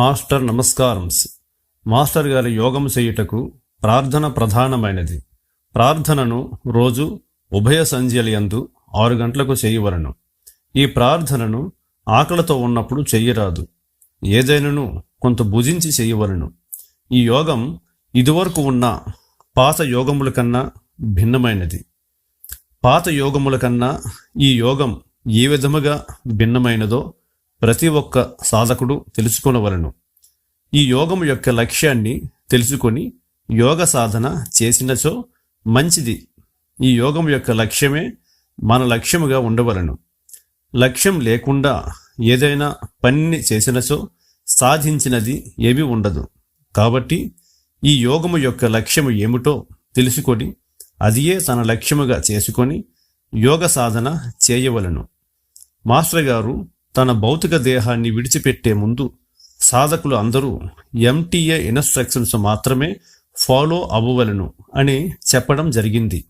Master నమస్కారం master గారి యోగం చేయుటకు ప్రార్థన ప్రధానమైనది. ప్రార్థనను రోజు ఉభయ సంధ్యలయందు ఆరు గంటలకు చేయవలను ఈ ప్రార్థనను ఆకలితో ఉన్నప్పుడు చెయ్యరాదు ఏదైనను కొంత భుజించి చేయవలను ఈ యోగం ఇదివరకు ఉన్న పాత యోగముల కన్నా భిన్నమైనది. పాత యోగముల కన్నా ఈ యోగం ఏ విధముగా భిన్నమైనదో ప్రతి ఒక్క సాధకుడు తెలుసుకొనవలను. ఈ యోగం యొక్క లక్ష్యాన్ని తెలుసుకొని యోగ సాధన చేసినచో మంచిది. ఈ యోగం యొక్క లక్ష్యమే మన లక్ష్యముగా ఉండవలను. లక్ష్యం లేకుండా ఏదైనా పనిని చేసినచో సాధించినది ఏమీ ఉండదు. కాబట్టి ఈ యోగము యొక్క లక్ష్యము ఏమిటో తెలుసుకొని అదియే తన లక్ష్యముగా చేసుకొని యోగ సాధన చేయవలను. మాస్టర్ గారు తన భౌతిక దేహాన్ని విడిచిపెట్టే ముందు సాధకులు అందరూ ఎంటీఏ ఇన్స్ట్రక్షన్స్ మాత్రమే ఫాలో అవ్వవలను అని చెప్పడం జరిగింది.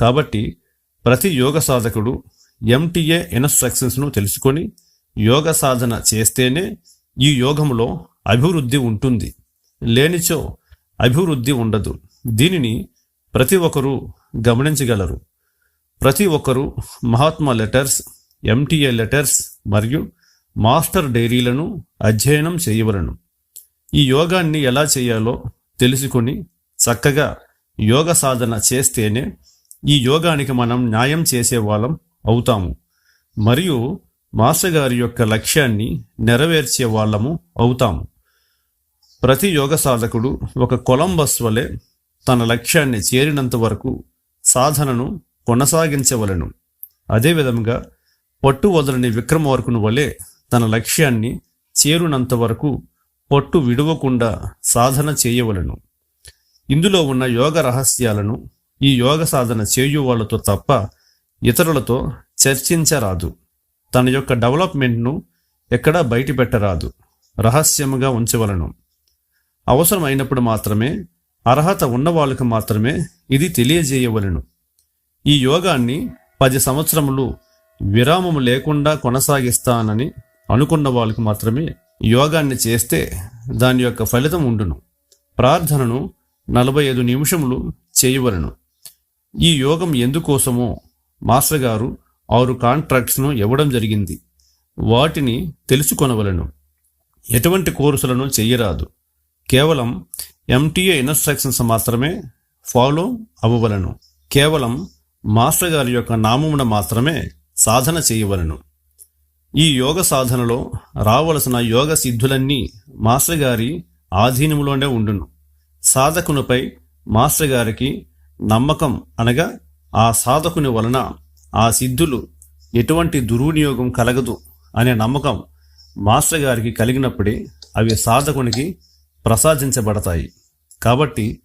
కాబట్టి ప్రతి యోగ సాధకుడు ఎంటీఏ ఇన్స్ట్రక్షన్స్ను తెలుసుకొని యోగ సాధన చేస్తేనే ఈ యోగంలో అభివృద్ధి ఉంటుంది. లేనిచో అభివృద్ధి ఉండదు. దీనిని ప్రతి ఒక్కరూ గమనించగలరు. ప్రతి ఒక్కరూ మహాత్మా లెటర్స్ ఎంటీఏ లెటర్స్ మరియు మాస్టర్ డైరీలను అధ్యయనం చేయవలను. ఈ యోగాన్ని ఎలా చేయాలో తెలుసుకొని చక్కగా యోగ సాధన చేస్తేనే ఈ యోగానికి మనం న్యాయం చేసే వాళ్ళం అవుతాము. మరియు మాస్టర్ గారి యొక్క లక్ష్యాన్ని నెరవేర్చే వాళ్ళము అవుతాము. ప్రతి యోగ సాధకుడు ఒక కొలంబస్ వలె తన లక్ష్యాన్ని చేరినంత వరకు సాధనను కొనసాగించవలను. అదేవిధంగా పట్టు వదలని విక్రమవర్కుని వలె తన లక్ష్యాన్ని చేరునంత వరకు పట్టు విడవకుండా సాధన చేయవలను. ఇందులో ఉన్న యోగ రహస్యాలను ఈ యోగ సాధన చేయు వాళ్ళతో తప్ప ఇతరులతో చర్చించరాదు. తన యొక్క డెవలప్మెంట్ను ఎక్కడా బయటపెట్టరాదు. రహస్యముగా ఉంచవలను. అవసరమైనప్పుడు మాత్రమే అర్హత ఉన్న వాళ్ళకు మాత్రమే ఇది తెలియజేయవలను. ఈ యోగాన్ని పది సంవత్సరములు విరామము లేకుండా కొనసాగిస్తానని అనుకున్న వాళ్ళకి మాత్రమే యోగాన్ని చేస్తే దాని యొక్క ఫలితం ఉండును. ప్రార్థనను నలభై ఐదు నిమిషములు చేయవలను. ఈ యోగం ఎందుకోసమో మాస్టర్ గారు ఆరు కాంట్రాక్ట్స్ను ఇవ్వడం జరిగింది. వాటిని తెలుసుకొనవలను. ఎటువంటి కోర్సులను చేయరాదు కేవలం ఎంటీఏ ఇన్స్ట్రక్షన్స్ మాత్రమే ఫాలో అవ్వవలను. కేవలం మాస్టర్ గారి యొక్క నామమున మాత్రమే సాధన చేయవలను. ఈ యోగ సాధనలో రావలసిన యోగ సిద్ధులన్నీ మాస్టర్ గారి ఆధీనములోనే ఉండును. సాధకునిపై మాస్టర్ గారికి నమ్మకం అనగా ఆ సాధకుని వలన ఆ సిద్ధులు ఎటువంటి దుర్వినియోగం కలగదు అనే నమ్మకం మాస్టర్ గారికి కలిగినప్పుడే అవి సాధకునికి ప్రసాదించబడతాయి. కాబట్టి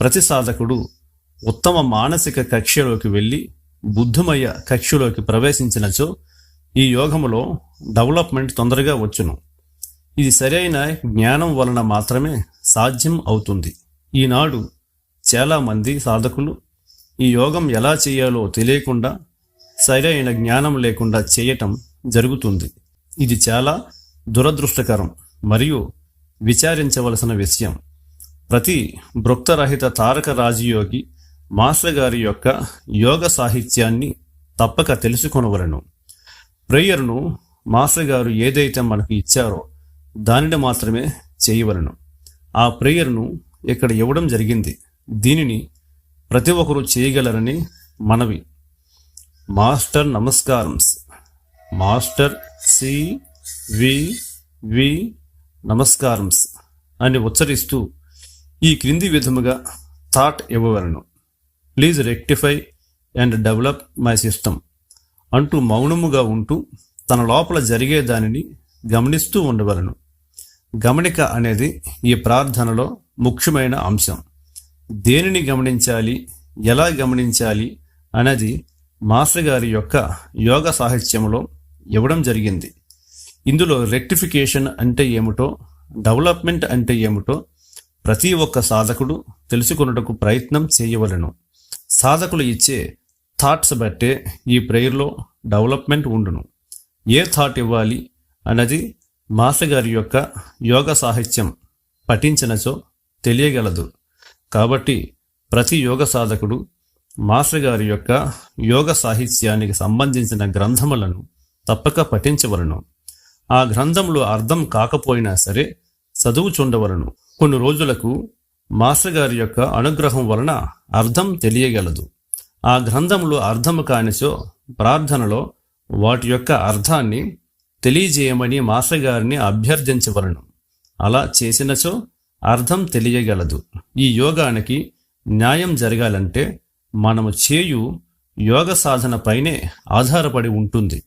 ప్రతి సాధకుడు ఉత్తమ మానసిక కక్షలోకి వెళ్ళి బుద్ధమయ్య కక్షలోకి ప్రవేశించినచో ఈ యోగములో డెవలప్మెంట్ తొందరగా వచ్చును. ఇది సరైన జ్ఞానం వలన మాత్రమే సాధ్యం అవుతుంది. ఈనాడు చాలామంది సాధకులు ఈ యోగం ఎలా చేయాలో తెలియకుండా సరైన జ్ఞానం లేకుండా చేయటం జరుగుతుంది. ఇది చాలా దురదృష్టకరం మరియు విచారించవలసిన విషయం. ప్రతి భృక్తరహిత తారక రాజయోగి మాస్టర్ గారి యొక్క యోగ సాహిత్యాన్ని తప్పక తెలుసుకొనవలను. ప్రేయర్ను మాస్టర్ గారు ఏదైతే మనకు ఇచ్చారో దానిని మాత్రమే చేయవలను. ఆ ప్రేయర్ను ఇక్కడ ఇవ్వడం జరిగింది. దీనిని ప్రతి ఒక్కరూ చేయగలరని మనవి. మాస్టర్ నమస్కారం మాస్టర్ సి వి వి నమస్కారం అని ఉచ్చరిస్తూ ఈ క్రింది విధముగా thought ఇవ్వవలను. Please rectify and develop my system అంటూ మౌనముగా ఉంటూ తన లోపల జరిగే దానిని గమనిస్తూ ఉండవలను. గమనిక అనేది ఈ ప్రార్థనలో ముఖ్యమైన అంశం. దేనిని గమనించాలి? ఎలా గమనించాలి? అనేది మాస్టర్ గారి యొక్క యోగ సాహిత్యంలో ఇవ్వడం జరిగింది. ఇందులో రెక్టిఫికేషన్ అంటే ఏమిటో డెవలప్మెంట్ అంటే ఏమిటో ప్రతి ఒక్క సాధకుడు తెలుసుకొనుటకు ప్రయత్నం చేయవలను. సాధకులు ఇచ్చే థాట్స్ బట్టే ఈ ప్రేయర్లో డెవలప్మెంట్ ఉండును. ఏ థాట్ ఇవ్వాలి అన్నది మాస్టర్ గారి యొక్క యోగ సాహిత్యం పఠించినచో తెలియగలదు. కాబట్టి ప్రతి యోగ సాధకుడు మాస్టర్ గారి యొక్క యోగ సాహిత్యానికి సంబంధించిన గ్రంథములను తప్పక పఠించవలను. ఆ గ్రంథంలో అర్థం కాకపోయినా సరే చదువుచుండవలను. కొన్ని రోజులకు మాస్టర్ యొక్క అనుగ్రహం వలన అర్థం తెలియగలదు. ఆ గ్రంథంలో అర్థము కానిచో ప్రార్థనలో వాటి యొక్క అర్థాన్ని తెలియజేయమని మాస్టర్ గారిని అభ్యర్థించవలను. అలా చేసినచో అర్థం తెలియగలదు. ఈ యోగానికి న్యాయం జరగాలంటే మనము చేయు యోగ సాధన పైనే ఆధారపడి ఉంటుంది.